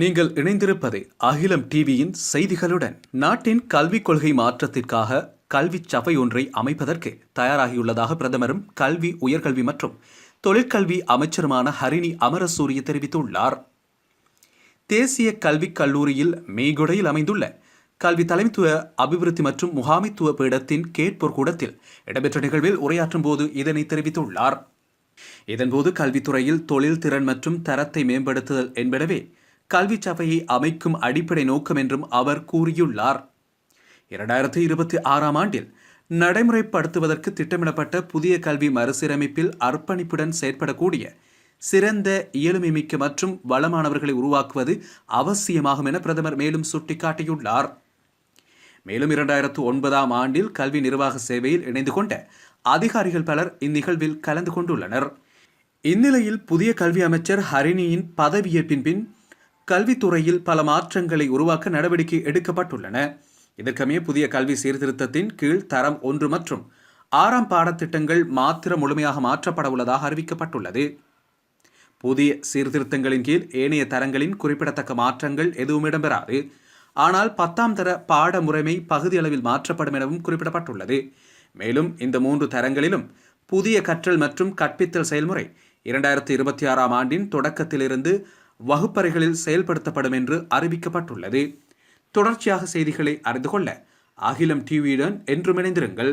நீங்கள் இணைந்திருப்பது அகிலம் டிவியின் செய்திகளுடன். நாட்டின் கல்விக் கொள்கை மாற்றத்திற்காக கல்வி சபை ஒன்றை அமைப்பதற்கு தயாராகியுள்ளதாக பிரதமரும் கல்வி உயர்கல்வி மற்றும் தொழிற்கல்வி அமைச்சருமான ஹரிணி அமரசூரிய தெரிவித்துள்ளார். தேசிய கல்விக் கல்லூரியில் மேகுடையில் அமைந்துள்ள கல்வி தலைமைத்துவ அபிவிருத்தி மற்றும் முகாமைத்துவ பீடத்தின் கேட்போர் கூடத்தில் இடம்பெற்ற நிகழ்வில் உரையாற்றும் போது இதனை தெரிவித்துள்ளார். இதன்போது கல்வித்துறையில் தொழில் திறன் மற்றும் தரத்தை மேம்படுத்துதல் என்பனவே கல்வி சபையை அமைக்கும் அடிப்படை நோக்கம் என்றும் அவர் கூறியுள்ளார். இரண்டாயிரத்தி இருபத்தி ஆறாம் ஆண்டில் நடைமுறைப்படுத்துவதற்கு திட்டமிடப்பட்ட புதிய கல்வி மறுசீரமைப்பில் அர்ப்பணிப்புடன் செயற்படக்கூடிய சிறந்த இயலுமைமிக்க மற்றும் வளமானவர்களை உருவாக்குவது அவசியமாகும் என பிரதமர் மேலும் சுட்டிக்காட்டியுள்ளார். மேலும் இரண்டாயிரத்து ஒன்பதாம் ஆண்டில் கல்வி நிர்வாக சேவையில் இணைந்து கொண்ட அதிகாரிகள் பலர் இந்நிகழ்வில் கலந்து கொண்டுள்ளனர். இந்நிலையில் புதிய கல்வி அமைச்சர் ஹரிணியின் பதவியேற்பின் பின் கல்வித்துறையில் பல மாற்றங்களை உருவாக்க நடவடிக்கை எடுக்கப்பட்டுள்ளன. இதற்கமைய புதிய கல்வி சீர்திருத்தத்தின் கீழ் தரம் ஒன்று மற்றும் ஆறாம் பாடத்திட்டங்கள் மாத்திர முழுமையாக மாற்றப்பட உள்ளதாக அறிவிக்கப்பட்டுள்ளது. புதிய சீர்திருத்தங்களின் கீழ் ஏனைய தரங்களின் குறிப்பிடத்தக்க மாற்றங்கள் எதுவும் இடம்பெறாது. ஆனால் பத்தாம் தர பாட முறைமை பகுதி அளவில் மாற்றப்படும் எனவும் குறிப்பிடப்பட்டுள்ளது. மேலும் இந்த மூன்று தரங்களிலும் புதிய கற்றல் மற்றும் கற்பித்தல் செயல்முறை இரண்டாயிரத்தி இருபத்தி ஆறாம் ஆண்டின் தொடக்கத்திலிருந்து வகுப்பறைகளில் செயல்படுத்தப்படும் என்று அறிவிக்கப்பட்டுள்ளது. தொடர்ச்சியாக செய்திகளை அறிந்து கொள்ள அகிலம் டிவியுடன் என்றும் இணைந்திருங்கள்